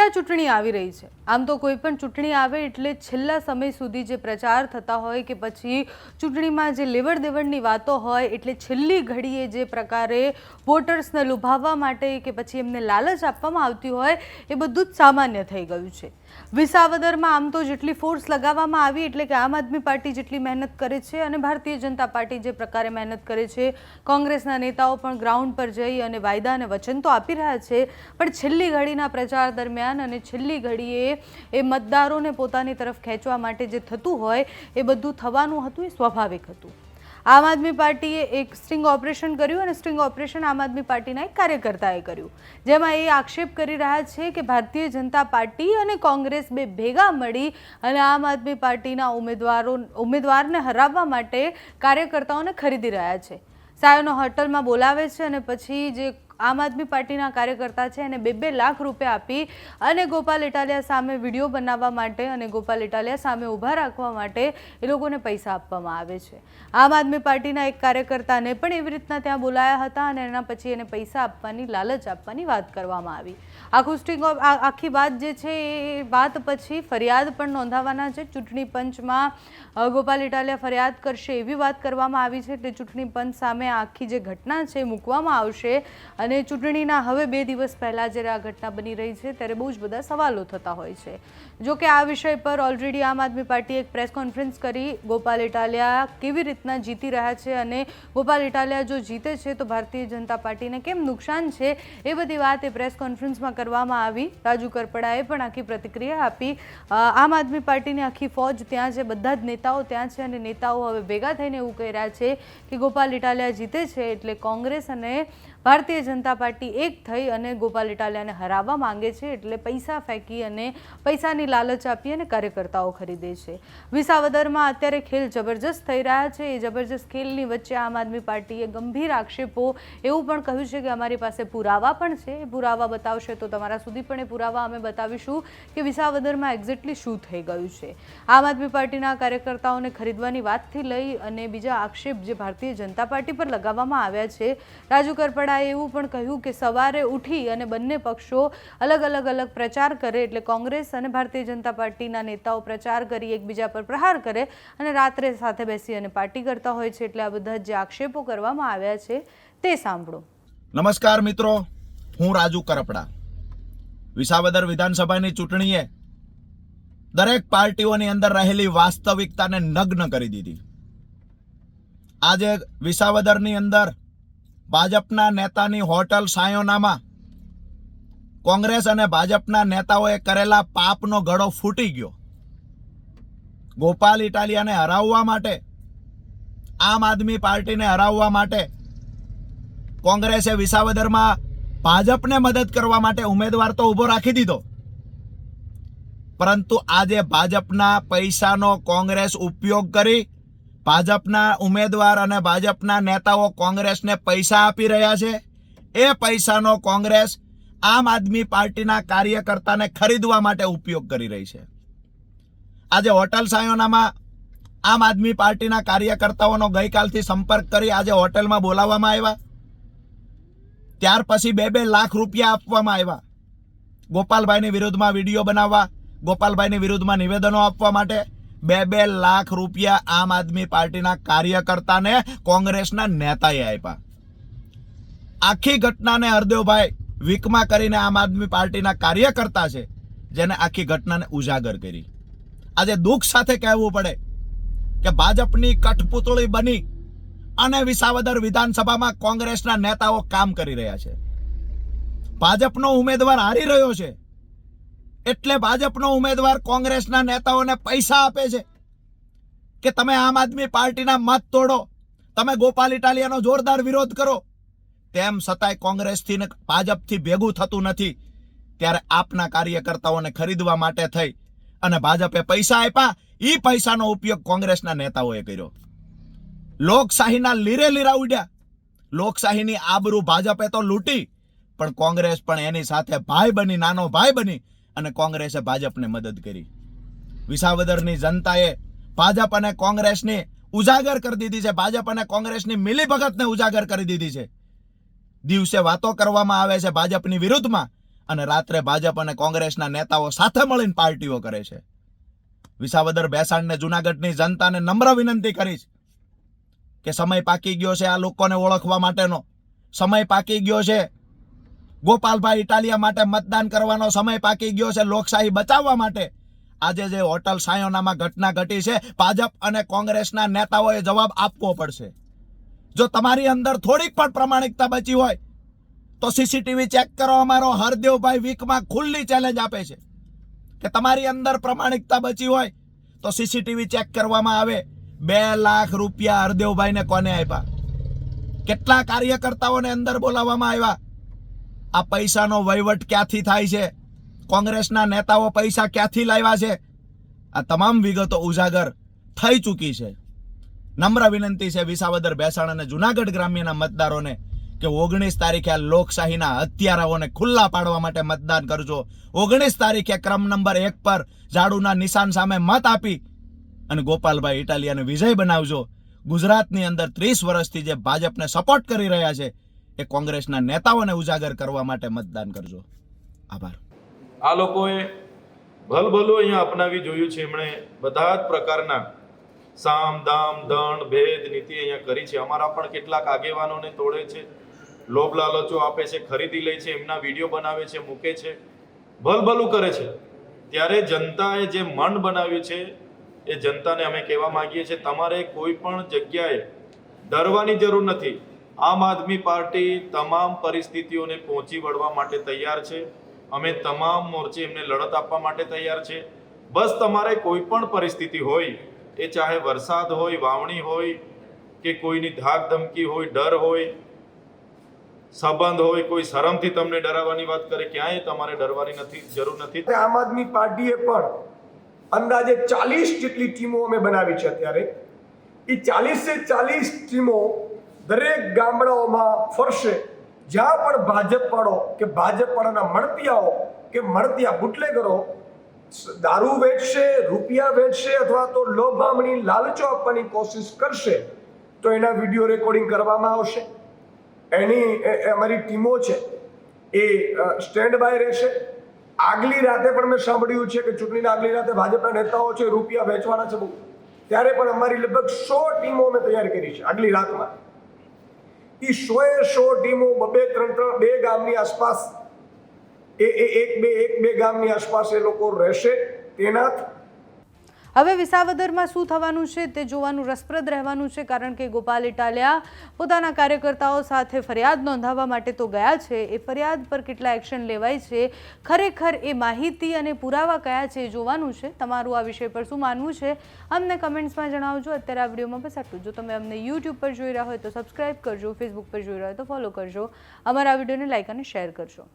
પેટા ચૂંટણી આવી રહી છે. આમ તો કોઈ પણ ચૂંટણી આવે એટલે છેલ્લા સમય સુધી જે પ્રચાર થતા હોય કે પછી ચૂંટણીમાં જે લેવડ દેવડની વાતો હોય એટલે છેલ્લી ઘડીએ જે પ્રકારે વોટર્સને લુભાવવા માટે કે પછી એમને લાલચ આપવામાં આવતી હોય એ બધું જ સામાન્ય થઈ ગયું છે. વિસાવદરમાં આમ તો જેટલી ફોર્સ લગાવવામાં આવી એટલે કે આમ આદમી પાર્ટી જેટલી મહેનત કરે છે અને ભારતીય જનતા પાર્ટી જે પ્રકારે મહેનત કરે છે, કોંગ્રેસના નેતાઓ પણ ગ્રાઉન્ડ પર જઈ અને વાયદા અને વચન તો આપી રહ્યા છે, પણ છેલ્લી ઘડીના પ્રચાર દરમિયાન અને છેલ્લી ઘડીએ એ મતદારોને પોતાની તરફ ખેંચવા માટે જે થતું હોય એ બધું થવાનું હતું, એ સ્વાભાવિક હતું. આમ આદમી પાર્ટીએ એક સ્ટ્રિંગ ઓપરેશન કર્યું અને સ્ટ્રિંગ ઓપરેશન આમ આદમી પાર્ટીના એક કાર્યકર્તાએ કર્યું. જેમાં એ આક્ષેપ કરી રહ્યા છે કે ભારતીય જનતા પાર્ટી અને કોંગ્રેસ બે ભેગા મળી અને આમ આદમી પાર્ટીના ઉમેદવારો, ઉમેદવારને હરાવવા માટે કાર્યકર્તાઓને ખરીદી રહ્યા છે. સાયોનો હોટલમાં બોલાવે છે અને પછી જે આમ આદમી પાર્ટીના કાર્યકર્તા છે એને બે બે લાખ રૂપિયા આપી અને ગોપાલ ઇટાલિયા સામે વીડિયો બનાવવા માટે અને ગોપાલ ઇટાલિયા સામે ઊભા રાખવા માટે એ લોકોને પૈસા આપવામાં આવે છે. આમ આદમી પાર્ટીના એક કાર્યકર્તાને પણ એવી રીતના ત્યાં બોલાયા હતા અને એના પછી એને પૈસા આપવાની લાલચ આપવાની વાત કરવામાં આવી. આખું સ્ટિંગ આખી વાત જે છે એ વાત પછી ફરિયાદ પણ નોંધાવવાના છે. ચૂંટણી પંચમાં ગોપાલ ઇટાલિયા ફરિયાદ કરશે એવી વાત કરવામાં આવી છે એટલે ચૂંટણી પંચ સામે આખી જે ઘટના છે મૂકવામાં આવશે અને ચૂંટણીના હવે બે દિવસ પહેલાં જ્યારે આ ઘટના બની રહી છે, ત્યારે બહુ જ બધા સવાલો થતા હોય છે. જો કે આ વિષય પર ઓલરેડી આમ આદમી પાર્ટીએ એક પ્રેસ કોન્ફરન્સ કરી, ગોપાલ ઇટાલિયા કેવી રીતના જીતી રહ્યા છે અને ગોપાલ ઇટાલિયા જો જીતે છે, તો ભારતીય જનતા પાર્ટીને કેમ નુકસાન છે? એ બધી વાત એ પ્રેસ કોન્ફરન્સમાં કરવામાં આવી. રાજુ કરપડાએ પણ આખી પ્રતિક્રિયા આપી. આમ આદમી પાર્ટીની આખી ફોજ ત્યાં છે, બધા જ નેતાઓ ત્યાં છે અને નેતાઓ હવે ભેગા થઈને એવું કહી રહ્યા છે કે ગોપાલ ઇટાલિયા જીતે છે, એટલે કોંગ્રેસ અને ભારતીય જનતા પાર્ટી એક થઈ અને ગોપાલ ઇટાલિયાને હરાવવા માંગે છે એટલે પૈસા ફેંકી અને પૈસાની લાલચ આપી અને કાર્યકર્તાઓ ખરીદે છે. વિસાવદરમાં અત્યારે ખેલ જબરજસ્ત થઈ રહ્યા છે. એ જબરજસ્ત ખેલની વચ્ચે આમ આદમી પાર્ટીએ ગંભીર આક્ષેપો, એવું પણ કહ્યું છે કે અમારી પાસે પુરાવા પણ છે. એ પુરાવા બતાવશે તો તમારા સુધી પણ એ પુરાવા અમે બતાવીશું કે વિસાવદરમાં એક્ઝેક્ટલી શું થઈ ગયું છે. આમ આદમી પાર્ટીના કાર્યકર્તાઓને ખરીદવાની વાતથી લઈ અને બીજા આક્ષેપ જે ભારતીય જનતા પાર્ટી પર લગાવવામાં આવ્યા છે, રાજુ કરપડાએ એવું પણ કહ્યું કે સવારે ઉઠી અને બંને પક્ષો અલગ અલગ અલગ પ્રચાર કરે એટલે કોંગ્રેસ અને ભારતીય જનતા પાર્ટીના નેતાઓ પ્રચાર કરી એકબીજા પર પ્રહાર કરે અને રાત્રે સાથે બેસી અને પાર્ટી કરતા હોય છે એટલે આ બધા જે આક્ષેપો કરવામાં આવ્યા છે તે સાંભળો. નમસ્કાર મિત્રો, હું રાજુ કરપડા. વિસાવદર વિધાનસભાની ચૂંટણીએ દરેક પાર્ટીઓની અંદર રહેલી વાસ્તવિકતાને નગ્ન કરી દીધી. આજે વિસાવદરની અંદર ભાજપના નેતાની હોટલ સાયોનામાં કોંગ્રેસ અને ભાજપના નેતાઓએ કરેલા પાપનો ગળો ફૂટી ગયો. ગોપાલ ઇટાલિયાને હરાવવા માટે, આમ આદમી પાર્ટીને હરાવવા માટે કોંગ્રેસે વિસાવદરમાં ભાજપને મદદ કરવા માટે ઉમેદવાર તો ઊભો રાખી દીધો. પરંતુ આજે ભાજપના પૈસાનો કોંગ્રેસ ઉપયોગ કરી ભાજપના ઉમેદવાર અને ભાજપના નેતાઓ કોંગ્રેસને પૈસા આપી રહ્યા છે. એ પૈસાનો કોંગ્રેસ આમ આદમી પાર્ટીના કાર્યકર્તાને ખરીદવા માટે ઉપયોગ કરી રહી છે. આજે હોટલ સાયોનામાં આમ આદમી પાર્ટીના કાર્યકર્તાઓનો ગઈકાલથી સંપર્ક કરી આજે હોટલમાં બોલાવવામાં આવ્યા. ત્યાર પછી બે બે લાખ રૂપિયા આપવામાં આવ્યા. ગોપાલભાઈની વિરુદ્ધમાં વીડિયો બનાવવા, ગોપાલભાઈની વિરુદ્ધમાં નિવેદનો આપવા માટે બે બે લાખ રૂપિયા આમ આદમી પાર્ટીના કાર્યકર્તાને કોંગ્રેસના નેતાએ આપ્યા. આખી ઘટનાને હરદેવભાઈ વિકમાં કરીને આમ આદમી પાર્ટીના કાર્યકર્તા છે, જેને આખી ઘટનાને ઉજાગર કરી. આજે દુઃખ સાથે કહેવું પડે કે ભાજપની કઠપુતળી બની અને વિસાવદર વિધાનસભામાં કોંગ્રેસના નેતાઓ કામ કરી રહ્યા છે. ભાજપનો ઉમેદવાર હારી રહ્યો છે. એટલે ભાજપનો ઉમેદવાર કોંગ્રેસના નેતાઓને પૈસા આપે છે કે તમે આમ આદમી પાર્ટીના મત તોડો, તમે ગોપાલ ઇટાલિયાનો જોરદાર વિરોધ કરો. તેમ છતાંય કોંગ્રેસથી ને ભાજપથી ભેગું થતું નથી. ત્યારે આપના કાર્યકર્તાઓને ખરીદવા માટે થઈ અને ભાજપે પૈસા આપ્યા એ પૈસાનો ઉપયોગ કોંગ્રેસના નેતાઓએ કર્યો. લોકશાહીના લીરે લીરા ઉડ્યા. લોકશાહીની આબરૂ ભાજપે તો લૂંટી, પણ કોંગ્રેસ પણ એની સાથે ભાઈ બની, નાનો ભાઈ બની અને કોંગ્રેસે ભાજપને મદદ કરી. વિસાવદરની જનતાએ ભાજપ અને કોંગ્રેસની ઉજાગર કરી દીધી છે. ભાજપ અને કોંગ્રેસની મિલીભગતને ઉજાગર કરી દીધી છે. દિવસે વાતો કરવામાં આવે છે ભાજપની વિરુદ્ધમાં અને રાત્રે ભાજપ અને કોંગ્રેસના નેતાઓ સાથે મળીને પાર્ટીઓ કરે છે. વિસાવદર બેસાડને જુનાગઢની જનતાને નમ્ર વિનંતી કરીશ કે સમય પાકી ગયો છે આ લોકોને ઓળખવા માટેનો. સમય પાકી ગયો છે ગોપાલભાઈ ઇટાલિયા માટે મતદાન કરવાનો સમય પાકી ગયો છે. લોકશાહી બચાવવા માટે આજે જે હોટલ સાયોનામાં ઘટના ઘટી છે, ભાજપ અને કોંગ્રેસના નેતાઓએ જવાબ આપવો પડશે. જો તમારી અંદર થોડીક પણ પ્રમાણિકતા બચી હોય, તો સીસીટીવી ચેક કરો. અમારો હરદેવભાઈ વીકમાં ખુલ્લી ચેલેન્જ આપે છે કે તમારી અંદર પ્રમાણિકતા બચી હોય, તો સીસીટીવી ચેક કરવામાં આવે. બે લાખ રૂપિયા હરદેવભાઈને કોને આપ્યા? કેટલા કાર્યકર્તાઓને અંદર બોલાવવામાં આવ્યા? આ પૈસાનો વહીવટ ક્યાંથી થાય છે? કોંગ્રેસના નેતાઓ પૈસા ક્યાંથી લાવ્યા છે? આ તમામ વિગતો ઉજાગર થઈ ચૂકી છે. નમ્ર વિનંતી છે વિસાવદર, ભેસાણ અને જુનાગઢ ગ્રામ્યના મતદારોને કે ઓગણીસ તારીખે આ લોકશાહીના હત્યારાઓને ખુલ્લા પાડવા માટે મતદાન કરજો. ઓગણીસ તારીખે ક્રમ નંબર એક પર ઝાડુના નિશાન સામે મત આપી અને ગોપાલભાઈ ઇટાલિયાને વિજય બનાવજો. ગુજરાતની અંદર ત્રીસ વર્ષથી જે ભાજપને સપોર્ટ કરી રહ્યા છે એ કોંગ્રેસના નેતાઓને ઉજાગર કરવા માટે મતદાન કરજો. આભાર. આ લોકોએ ભલભલું અહીંયા અપનાવી જોયું છે. એમણે બધા જ પ્રકારના સામ, દામ, દંડ, ભેદ, નીતિ અહીંયા કરી છે. અમારા પણ કેટલાક આગેવાનોને તોડે છે. લોભ લાલચો આપે છે, ખરીદી લે છે, એમના વીડિયો બનાવે છે, મૂકે છે. ભલભલું કરે છે. ત્યારે જનતાએ જે મન બનાવ્યું છે, એ જનતાને અમે કહેવા માંગીએ છીએ, તમારે કોઈ પણ જગ્યાએ ડરવાની જરૂર નથી. આમ આદમી પાર્ટી તમામ પરિસ્થિતિઓને પહોંચી વળવા માટે તૈયાર છે. અમે તમામ મોરચે એમને લડત આપવા માટે તૈયાર છે. બસ તમારે કોઈ પણ પરિસ્થિતિ હોય, એ ચાહે વરસાદ હોય, વાવણી હોય, કે કોઈની ધાક ધમકી હોય, ડર હોય, સંબંધ હોય, કોઈ શરમથી તમને ડરાવવાની વાત કરે, ક્યાંય તમારે ડરવાની નથી, જરૂર નથી. આમ આદમી પાર્ટીએ પણ અંદાજે ચાલીસ જેટલી ટીમો અમે બનાવી છે અત્યારે. એ ચાલીસે ચાલીસ ટીમો દરેક ગામડાઓમાં ફરશે. જ્યાં પણ ભાજપવાળો કે ભાજપવાળાના મળતિયાઓ કે મળતિયા બુટલેગરો દારૂ વેચશે, રૂપિયા વેચશે અથવા તો લોભામણી લાલચો આપવાની કોશિશ કરશે, તો એના વીડિયો રેકોર્ડિંગ કરવામાં આવશે. એની અમારી ટીમો છે, એ સ્ટેન્ડ બાય રહેશે. આગલી રાતે પણ મેં સાંભળ્યું છે કે ચૂંટણીના આગલી રાતે ભાજપના નેતાઓ છે રૂપિયા વેચવાના છે બહુ. ત્યારે પણ અમારી લગભગ સો ટીમો અમે તૈયાર કરી છે આગલી રાતમાં. એ સોએ સો ટીમો બબે ત્રણ ત્રણ બે ગામની આસપાસ એ એક બે એક બે ગામની આસપાસ એ લોકો રહેશે. તેનાથ હવે વિસાવદરમાં શું થવાનું છે તે જોવાનું રસપ્રદ રહેવાનું છે, કારણ કે ગોપાલ ઇટાલિયા પોતાના કાર્યકર્તાઓ સાથે ફરિયાદ નોંધાવવા માટે તો ગયા છે. એ ફરિયાદ પર કેટલા એક્શન લેવાય છે, ખરેખર એ માહિતી અને પુરાવા કયા છે એ જોવાનું છે. તમારું આ વિષય પર શું માનવું છે, અમને કમેન્ટ્સમાં જણાવજો. અત્યારે આ વિડીયોમાં બસ આટલું જો. તમે અમને યુટ્યુબ પર જોઈ રહ્યા હોય તો સબસ્ક્રાઇબ કરજો ફેસબુક પર જોઈ રહ્યા હોય તો ફોલો કરજો. અમારા વિડીયોને લાઇક અને શેર કરજો.